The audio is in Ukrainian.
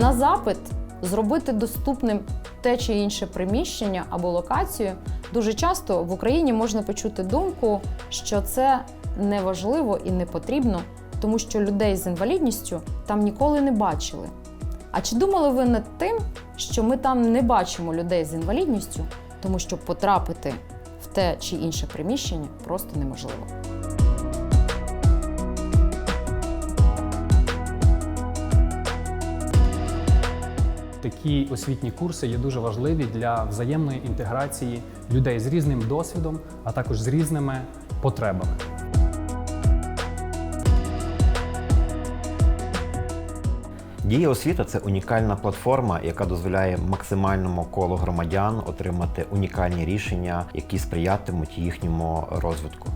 запит зробити доступним те чи інше приміщення або локацію, дуже часто в Україні можна почути думку, що це неважливо і не потрібно, тому що людей з інвалідністю там ніколи не бачили. А чи думали ви над тим, що ми там не бачимо людей з інвалідністю, тому що потрапити в те чи інше приміщення просто неможливо? Такі освітні курси є дуже важливі для взаємної інтеграції людей з різним досвідом, а також з різними потребами. Дія освіта це унікальна платформа, яка дозволяє максимальному колу громадян отримати унікальні рішення, які сприятимуть їхньому розвитку.